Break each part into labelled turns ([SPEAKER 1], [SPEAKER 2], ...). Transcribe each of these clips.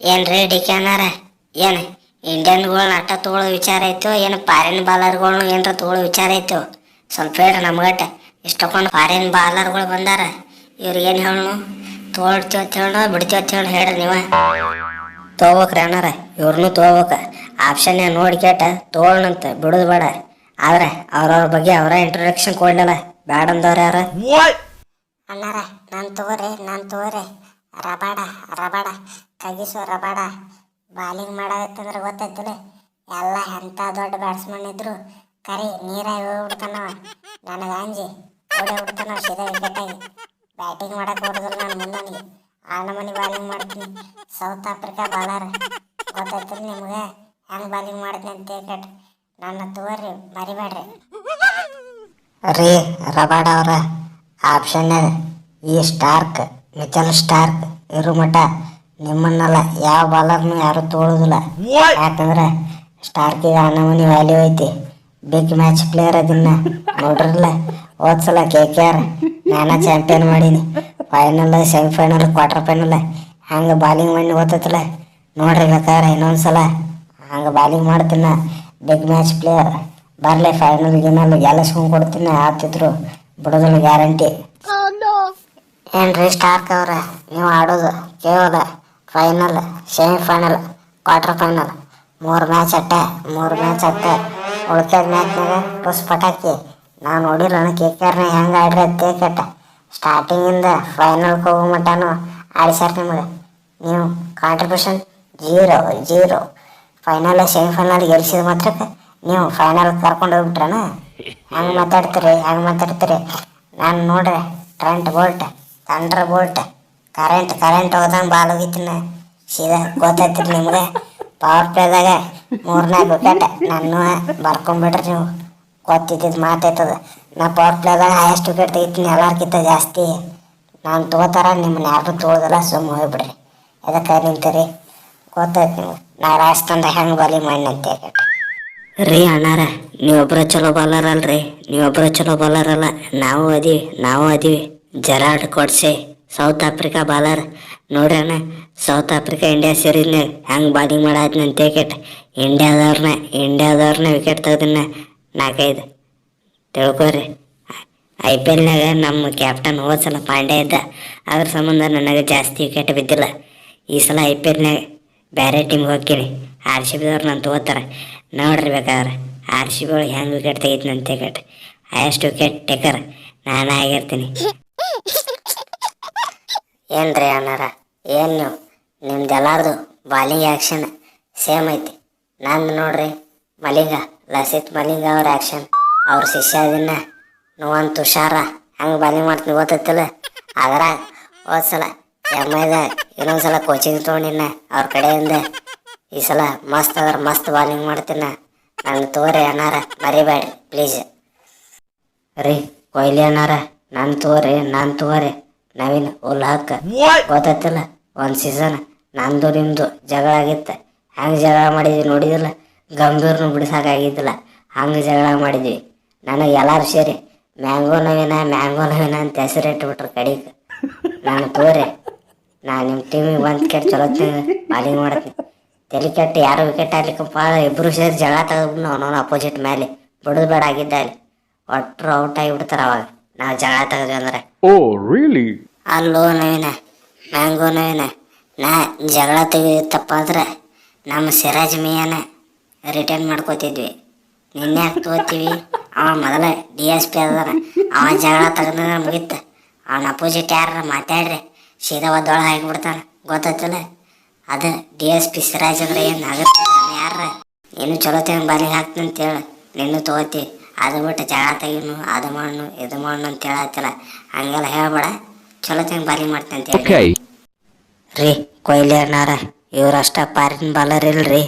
[SPEAKER 1] ಏನ್ರಿ ಡಿಕೆ ಅನ್ನಾರ? ಏನು ಇಂಡಿಯನ್ಗಳನ್ನ ಆಟ ತೊಗೊಳ್ಳೋ ವಿಚಾರ ಐತೋ ಏನು ಫಾರಿನ್ ಬಾಲರ್ಗಳ್ನು ಏನರ ತೊಗೊಳ್ಳೋ ವಿಚಾರ ಐತೋ? ಸ್ವಲ್ಪ ಹೇಳ್ರಿ ನಮ್ಗಟ್ಟ. ಇಷ್ಟಕೊಂಡು ಫಾರಿನ್ ಬಾಲರ್ಗಳು ಬಂದಾರ. ಇವ್ರಿಗೆ ಏನು ಹೇಳು ತೊಗೊಳ್ತೀವಿ ಅಂತ ಹೇಳೋ ಬಿಡ್ತೀವಿ ಅಂತ ಹೇಳಿ ಹೇಳ್ರಿ ನೀವು. ತೊಗೋಬೇಕ್ರಿ ಅಣ್ಣಾರ ಇವ್ರನ್ನೂ ತೊಗೋಬೇಕ. ಆಪ್ಷನ್ ನೋಡಿ ಕೇಟ ತೊಗೊಳ್ಳಂತ ಬಿಡೋದು ಬೇಡ. ಆದ್ರೆ ಅವ್ರವ್ರ ಬಗ್ಗೆ ಅವರ ಇಂಟ್ರೊಡಕ್ಷನ್ ಕೊಡ್ಲಲ್ಲ ಬ್ಯಾಡ ಅಂದವ್ರ ಯಾರ? ಅಣ್ಣಾರ ನಾನು ತಗೋರಿ ನಾನು ತಗೋರಿ. Rabada Rabada. Kagiso Rabada bowling ಮಾಡೋದಂದ್ರೆ ಗೊತ್ತೈತಿಲ್ಲ ಎಲ್ಲ ಎಂಥ ದೊಡ್ಡ ಬ್ಯಾಟ್ಸ್ಮನ್ ಇದ್ರು ಕರಿ ನೀರಾಗಿ ಹೋಗ್ಬಿಡ್ತಾನವ ನನಗೆ ಅಂಜಿ, ಓಡಿ ಹೋಗ್ಬಿಡ್ತಾನ ಸೀದಾ ವಿಕೆಟಾಗಿ ಬ್ಯಾಟಿಂಗ್ ಮಾಡಕ್ಕೆ ಹೋಗೋದಿಲ್ಲ ನಾನು ಮುಂದನಿಗೆ ಆಳ ಮನೆ ಬಾಲಿಂಗ್ ಮಾಡ್ತೀನಿ. ಸೌತ್ ಆಫ್ರಿಕಾ ಬಾಲರ್ ಗೊತ್ತೈತಿಲ್ಲ ನಿಮ್ಗೆ? ಹೆಂಗೆ ಬಾಲಿಂಗ್ ಮಾಡ್ತೀನಿ ಅಂತ ಕೇಟ್ ನನ್ನ ತೋರಿ, ಮರಿಬೇಡ್ರಿ. ರೀ, ರಬಾಡ ಅವರ. ಆಪ್ಷನ್ ಈ ಸ್ಟಾರ್ಕ್ ಮಿಚಲ್ ಸ್ಟಾರ್ಕ್ ಇರು ಮಟ್ಟ ನಿಮ್ಮನ್ನೆಲ್ಲ ಯಾವ ಬಾಲರ್ನು ಯಾರು ತೋಳುದಿಲ್ಲ ಯಾಕಂದ್ರೆ ಸ್ಟಾರ್ಕಿಗೆ ಹನ್ನಮನಿ ವ್ಯಾಲ್ಯೂ ಐತಿ. ಬಿಗ್ ಮ್ಯಾಚ್ ಪ್ಲೇಯರ್ ಅದನ್ನ ನೋಡ್ರಲ್ಲ. ಓದ್ಸಲ ಕೆ ಕೆ ಆರ್ ನಾನ ಚಾಂಪಿಯನ್ ಮಾಡೀನಿ. ಫೈನಲ್ ಸೆಮಿಫೈನಲ್ ಕ್ವಾರ್ಟರ್ ಫೈನಲ್ ಹಂಗೆ ಬಾಲಿಂಗ್ ಮಾಡಿ ಓದತ್ತಲ್ಲ ನೋಡ್ರಿ ಬೇಕಾದ್ರೆ ಇನ್ನೊಂದ್ಸಲ ಹಂಗೆ ಬಾಲಿಂಗ್ ಮಾಡ್ತೀನ ಬಿಗ್ ಮ್ಯಾಚ್ ಪ್ಲೇಯರ್ ಬರಲಿ ಫೈನಲ್ ಗಿನಲ್ ಗೆಲ್ಲಿಸ್ಕೊಂಡು ಕೊಡ್ತೀನಿ ಆಡ್ತಿದ್ರು ಬಿಡೋದಿಲ್ಲ ಗ್ಯಾರಂಟಿ ಏನ್ರಿ ಸ್ಟಾರ್ಕ್ ಅವ್ರ ನೀವು ಆಡೋದು ಕೇವಲ ಫೈನಲ್ ಸೆಮಿಫೈನಲ್ ಕ್ವಾರ್ಟರ್ ಫೈನಲ್ ಮೂರು ಮ್ಯಾಚ್ ಅಟ್ಟೆ, ಮೂರು ಮ್ಯಾಚ್ ಅಟ್ಟೆ. ಉಳ್ಕೆದ ಮ್ಯಾಚ್ನಾಗ ಟುಸ್ ಪಟಾಕಿ ನಾವು ನೋಡಿಲ್ಲ ಕೆ ಕೆರ್ನ ಹೆಂಗೆ ಆಡ್ರಿ ಅಂತ ಕೆಟ್ಟ ಸ್ಟಾರ್ಟಿಂಗಿಂದ ಫೈನಲ್ಗೆ ಹೋಗೋ ಮಟ್ಟನೂ ಆಡಿಸ್ಯಾರ ನಿಮಗೆ. ನೀವು contribution zero zero final semifinal ಗೆಲ್ಸಿದ ಮಾತ್ರಕ್ಕೆ ನೀವು ಫೈನಲ್ ಕರ್ಕೊಂಡು ಹೋಗ್ಬಿಟ್ರಣ? ಹೆಂಗೆ ಮಾತಾಡ್ತೀರಿ ಹೆಂಗೆ ಮಾತಾಡ್ತೀರಿ. ನಾನು ನೋಡ್ರಿ ಟ್ರೆಂಟ್ ಬೋಲ್ಟ್ ತಂಡ್ರ ಬೋಲ್ಟ್ ಕರೆಂಟ್ ಕರೆಂಟ್ ಹೋದಂಗೆ ಬಾಲ್ ಹೋಗಿತ್ತಿನ ಸೀದಾ ಗೊತ್ತೈತಿ ನಿಮ್ಗೆ. ಪವರ್ ಪ್ಲೇದಾಗ ಮೂರ್ನಾಲ್ಕು ವಿಕೆಟ್ ನನ್ನ ಬರ್ಕೊಂಬಿಡ್ರಿ ನೀವು. ಗೊತ್ತಿದ್ದಿದ್ದು ಮಾತೈತದ ನಾ ಪವರ್ ಪ್ಲೇದಾಗ ಹೈಯೆಸ್ಟ್ ವಿಕೆಟ್ ತೆಗಿತೀನಿ ಎಲ್ಲರ್ಕಿಂತ ಜಾಸ್ತಿ. ನಾನು ತೋತಾರ ನಿಮ್ಮನ್ನ ಯಾರು ತೊಗೋದಲ್ಲ ಸುಮ್ಮ ಹೋಗ್ಬಿಡ್ರಿ. ಅದಕ್ಕೆ ನಿಂತೀರಿ? ಗೊತ್ತಾಯ್ತು ನೀವು ನಾ ರಾಜಸ್ಥಾನದ ಹೆಂಗೆ ಬಾಲಿ ಮಾಡಿ ಅಂತ ರೀ ಅಣ್ಣಾರ ನೀವೊಬ್ಬರ ಚಲೋ ಬಾಲರ್ ಅಲ್ರಿ. ನೀವೊಬ್ಬರ ಚಲೋ ಬಾಲರ್ ಅಲ್ಲ. ನಾವು ಅದೀವಿ ನಾವು ಅದೀವಿ. Gerald Coetzee. South Africa bowler ನೋಡ್ರಣ South Africa India ಸೀರೀಸ್ನಾಗ ಹೆಂಗೆ ಬಾಲಿಂಗ್ ಅಂತ ಟಿಕೆಟ್ ಇಂಡಿಯಾದವ್ರನ್ನ ಇಂಡಿಯಾದವ್ರನ್ನ ವಿಕೆಟ್ ತೆಗ್ದನ್ನ ನಾಲ್ಕೈದು. ತಿಳ್ಕೊರಿ. ಐ ಪಿ ಎಲ್ನಾಗ ನಮ್ಮ ಕ್ಯಾಪ್ಟನ್ ಹೋದ ಸಲ ಪಾಂಡೆ ಇದ್ದ. ಅದ್ರ ಸಂಬಂಧ ನನಗೆ ಜಾಸ್ತಿ ವಿಕೆಟ್ ಬಿದ್ದಿಲ್ಲ. ಈ ಸಲ ಐ ಪಿ ಎಲ್ನಾಗ ಬೇರೆ ಟೀಮ್ಗೆ ಹೋಗ್ತೀನಿ. ಆರ್ ಸಿ ಬಿದವ್ರು ನಾನು ತೊಗೋತಾರೆ. ನೋಡ್ರಿ ಬೇಕಾದ್ರೆ ಆರ್ ಸಿ ಬಿ ಹೆಂಗೆ ವಿಕೆಟ್ ತೆಗಿತೀನಿ ಅಂತ ಕೇಟ್ ಹೈಯೆಸ್ಟ್ ವಿಕೆಟ್ ಟೇಕರ್ ನಾನು ಆಗಿರ್ತೀನಿ. ಏನ್ರಿ ಅಣ್ಣಾರ? ಏನು ನೀವು? ನಿಮ್ದೆಲ್ಲಾರ್ದು ಬಾಲಿ ಬಾಲಿಂಗ್ ಆ್ಯಕ್ಷನ್ ಸೇಮ್ ಐತಿ. ನಂದು ನೋಡ್ರಿ, ಮಲಿಂಗ, ಲಸಿತ್ ಮಲಿಂಗ ಅವ್ರ ಆ್ಯಕ್ಷನ್ ಅವ್ರ ಶಿಷ್ಯ ಅದನ್ನ ನೋವಂತ ತುಷಾರ ಹಂಗೆ ಬಾಲಿಂಗ್ ಮಾಡ್ತೀನಿ ಗೊತ್ತೈತಿಲ್ಲ? ಹೋದ್ ಹೋದ್ಸಲ ಎಂ ಐದ ಇನ್ನೊಂದ್ಸಲ ಕೋಚಿಂಗ್ ತೊಗೊಂಡಿನ ಅವ್ರ ಕಡೆಯಿಂದ ಈ ಸಲ ಮಸ್ತ್ ಅದ್ರ, ಮಸ್ತ್ ಬಾಲಿಂಗ್ ಮಾಡ್ತೀನ. ನಾನು ತೋರಿ ಅಣ್ಣಾರ, ಮರಿಬೇಡ್ರಿ ಪ್ಲೀಸ್ ರೀ, ಕೊಹ್ಲಿ ಅಣ್ಣಾರ, ನಾನು ತೋರಿ ನಾನು ತೋರಿ. ನವೀನ್ ಉಲ್ ಹಾಕ ಗೊತ್ತೈತಿಲ್ಲ ಒಂದು ಸೀಸನ್ ನಂದು ನಿಮ್ದು ಜಗಳ ಆಗಿತ್ತು. ಹಂಗ ಜಗಳ ಮಾಡಿದ್ವಿ ನೋಡಿದಿಲ್ಲ ಗಂಭೀರ್ನು ಬಿಡಿಸೋಕ್ಕಾಗಿದ್ದಿಲ್ಲ. ಹಂಗೆ ಜಗಳ ಮಾಡಿದ್ವಿ. ನನಗೆ ಎಲ್ಲರೂ ಸೇರಿ ಮ್ಯಾಂಗೋ ನವೀನ ಮ್ಯಾಂಗೋ ನವೀನ ಅಂತ ಹೆಸರು ಇಟ್ಬಿಟ್ರು ಕಡೆಗೆ. ನಾನು ತೋರಿ ನಾನು ನಿಮ್ಮ ಟೀಮಿಗೆ ಬಂದು ಕೆಟ್ಟು ಚಲೋ ಬಾಲಿಂಗ್ ಮಾಡ್ತೀನಿ ತಲೆ ಕೆಟ್ಟು ಯಾರು ವಿಕೆಟ್ ಆಗ್ಲಿಕ್ಕಪ್ಪ ಇಬ್ಬರು ಸೇರಿ ಜಗಳ ತೆಗೆದ್ಬಿಟ್ಟು ಅವನವನು ಅಪೋಸಿಟ್ ಮೇಲೆ ಬಿಡೋದು ಬೇಡ ಆಗಿದ್ದ ಅಲ್ಲಿ ಔಟ್ ಔಟ್ ಆಗಿಬಿಡ್ತಾರೆ ಅವಾಗ. ನಾವು ಜಗಳ ತಗದ್ವಿ ಅಂದ್ರೆ.
[SPEAKER 2] ಓ really?
[SPEAKER 1] ಅಲ್ಲೋ ನವೀನ ಮ್ಯಾಂಗೋ ನವೀನ ನಾ ಜಗಳ ತೆಗೆದಿತ್ತಪ್ಪ ಅಂದ್ರೆ ನಮ್ಮ ಸಿರಾಜ್ ಮಿಯಾನ ರಿಟರ್ನ್ ಮಾಡ್ಕೋತಿದ್ವಿ. ನಿನ್ನೆ ಯಾಕೆ ತಗೋತೀವಿ? ಅವ ಮೊದಲೇ ಡಿ ಎಸ್ ಪಿ ಅದಾನ. ಅವ ಜಗಳ ತೆಗೆದ್ರೆ ಮುಗೀತು ಅವನ ಅಪೋಸಿಟ್ ಯಾರ ಮಾತಾಡ್ರಿ, ಸೀದಾ ಒದ್ದೊಳ ಹಾಕಿಬಿಡ್ತಾನೆ. ಗೊತ್ತಾಯ್ತಲ್ಲ? ಅದು ಡಿ ಎಸ್ ಪಿ ಸಿರಾಜ್ ಅಂದ್ರೆ ಏನು ಆಗುತ್ತೆ? ಯಾರ? ಏನು ಚಲೋ ತಗೊಂಡು ಬಾಲಿಗೆ ಹಾಕ್ತೀನಿ ಅಂತೇಳಿ ನಿನ್ನೂ ತಗೋತಿ. ಅದು ಬಿಟ್ಟು ಜಗಳ ತೆಗಿನು, ಅದು ಮಾಡು ಇದು ಮಾಡು ಅಂತ ಹೇಳತ್ತಿಲ್ಲ. ಹಂಗೆಲ್ಲ ಹೇಳ್ಬೇಡ. ಚಲೋ ತೆಗೆ ಬಾಲಿಂಗ್ ಮಾಡ್ತೀನಿ ಅಂತ ಹೇಳಿ. ರೀ ಕೊಹ್ಲಿ ಅಣ್ಣಾರ ಇವ್ರಷ್ಟ ಪಾರಿನ ಬಾಲರ್ ಇಲ್ರಿ.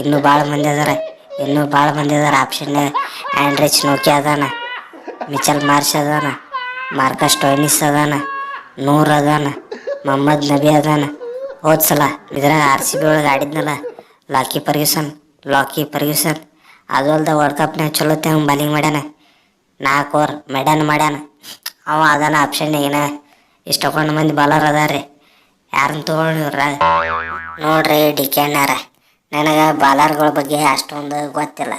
[SPEAKER 1] ಇನ್ನೂ ಭಾಳ ಮಂದಿ ಅದಾರ. ಇನ್ನೂ ಭಾಳ ಮಂದಿ ಅದಾರ. ಆಪ್ಷನ್ ಆ್ಯಂಡ್ರಿಚ್ ನೋಕಿ ಅದಾನ. ಮಿಚಲ್ ಮಾರ್ಷ್ ಅದಾನ. ಮಾರ್ಕಸ್ ಟೋಯ್ನಿಸ್ ಅದಾನ. ನೂರ್ ಅದಾನ. ಮೊಹಮ್ಮದ್ ನಬಿ ಅದಾನ. ಹೋದ್ ಸಲ ಇದ್ರಾಗ ಆರ್ ಸಿ ಬಿ ಒಳಗೆ ಆಡಿದ್ನಲ್ಲ ಲಾಕಿ ಪರ್ಗ್ಯೂಸನ್ ಲಾಕಿ ಪರ್ಗ್ಯೂಸನ್ ಅದು ಅಲ್ದ ವರ್ಲ್ಡ್ ಕಪ್ನಾಗ ಚಲೋ ತೆಂಗ್ ಬಾಲಿಂಗ್ ಮಾಡ್ಯಾನ. ನಾಲ್ಕು ಓವರ್ ಮೆಡನ್ ಮಾಡ್ಯಾನ. ಅವ ಅದಾನ. ಆಪ್ಷನ್ ಏನ ಇಷ್ಟಕೊಂಡು ಮಂದಿ ಬಾಲರ್ ಅದಾರ್ರಿ. ಯಾರನ್ನ ತೊಗೊಂಡ್ರ ನೋಡ್ರಿ ಡಿ ಕೆ ನನಗೆ ಬಾಲರ್ಗಳ ಬಗ್ಗೆ ಅಷ್ಟೊಂದು ಗೊತ್ತಿಲ್ಲ.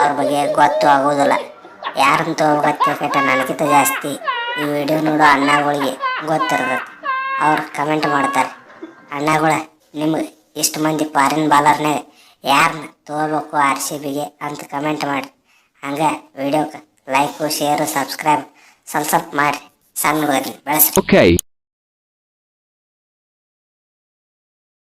[SPEAKER 1] ಅವ್ರ ಬಗ್ಗೆ ಗೊತ್ತು ಆಗೋದಿಲ್ಲ. ಯಾರನ್ನ ತೊಗೋಬೇಕಂತ ನನಗಿಂತ ಜಾಸ್ತಿ ಈ ವಿಡಿಯೋ ನೋಡೋ ಅಣ್ಣಗಳಿಗೆ ಗೊತ್ತಿರ್ತದೆ ಅವ್ರು ಕಮೆಂಟ್ ಮಾಡ್ತಾರೆ. ಅಣ್ಣಗಳ, ನಿಮ್ಗೆ ಇಷ್ಟು ಮಂದಿ ಫಾರಿನ್ ಬಾಲರ್ನಾಗ ಯಾರನ್ನ ತೊಗೋಬೇಕು ಆರ್ ಸಿ ಬಿಗೆ ಅಂತ ಕಮೆಂಟ್ ಮಾಡಿ. ಹಂಗೆ ವಿಡಿಯೋಕ್ಕೆ ಲೈಕು ಶೇರು ಸಬ್ಸ್ಕ್ರೈಬ್ ಸ್ವಲ್ಪ ಸ್ವಲ್ಪ ಮಾಡಿ ಸಣ್ಣ ಹುಡುಗರಿಗೆ ಬೆಳೆಸಿ
[SPEAKER 2] Okay.